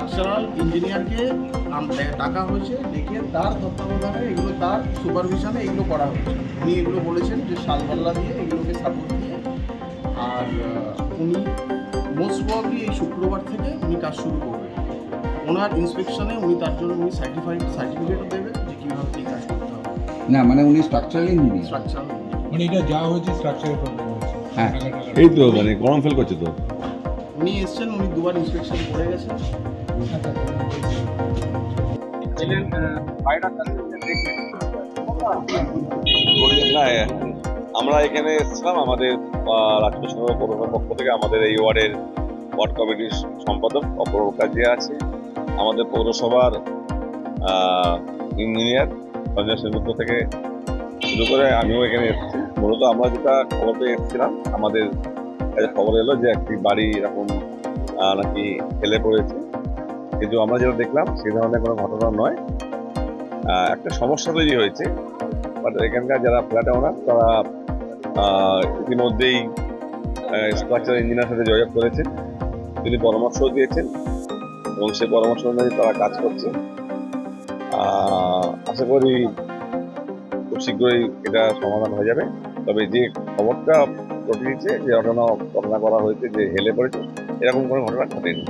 Structural ইঞ্জিনিয়ারকে ডাকা হয়েছে ডেকে তার তত্ত্বাবধানে এগুলো তার সুপারভিশনে এগুলো করা হয়েছে উনি এগুলো বলেছেন যে শালবাল্লা দিয়ে এগুলোকে সাপোর্ট দিয়ে। আর উনি মোস্ট প্রবলি এই শুক্রবার থেকে উনি কাজ শুরু করবেন ওনার ইন্সপেকশনে উনি তার জন্য উনি সার্টিফাইড সার্টিফিকেটও দেবেন যে কীভাবে কী কাজ করতে হবে। না মানে উনি স্ট্রাকচারাল ইঞ্জিনিয়ার স্ট্রাকচারাল মানে এটা যা হয়েছে স্ট্রাকচারের প্রবলেম হয়েছে। হ্যাঁ। এই তো মানে গরম ফেল করছে তো। উনি এসছেন উনি দুবার ইন্সপেকশন করে গেছেন। আমরা এখানে এসেছিলাম আমাদের রাজ্য সরকার পৌরসভার পক্ষ থেকে আমাদের এই ওয়ার্ডের ওয়ার্ড কমিটির সম্পাদক অপর কাজে আছে আমাদের পৌরসভার ইঞ্জিনিয়ার সঞ্জয় সেনগুপ্ত থেকে শুরু করে আমিও এখানে এসেছি। মূলত আমরা যেটা খবর পেয়ে এসেছিলাম আমাদের কাছে খবর এলো যে একটি বাড়ি এরকম নাকি ফেলে পড়েছে। কিন্তু আমরা যেটা দেখলাম সেই ধরনের কোনো ঘটনা নয়। একটা সমস্যা তৈরি হয়েছে। বাট এখানকার যারা ফ্ল্যাট ওনার, তারা ইতিমধ্যেই স্ট্রাকচার ইঞ্জিনিয়ার সাথে যোগাযোগ করেছেন। তিনি পরামর্শ দিয়েছেন এবং সেই পরামর্শ অনুযায়ী তারা কাজ করছে। আশা করি খুব শীঘ্রই এটা সমাধান হয়ে যাবে। তবে যে খবরটা ঘটেছে যে ঘটনা ঘটনা করা হয়েছে যে হেলে পড়েছে এরকম কোনো ঘটনা ঘটেনি।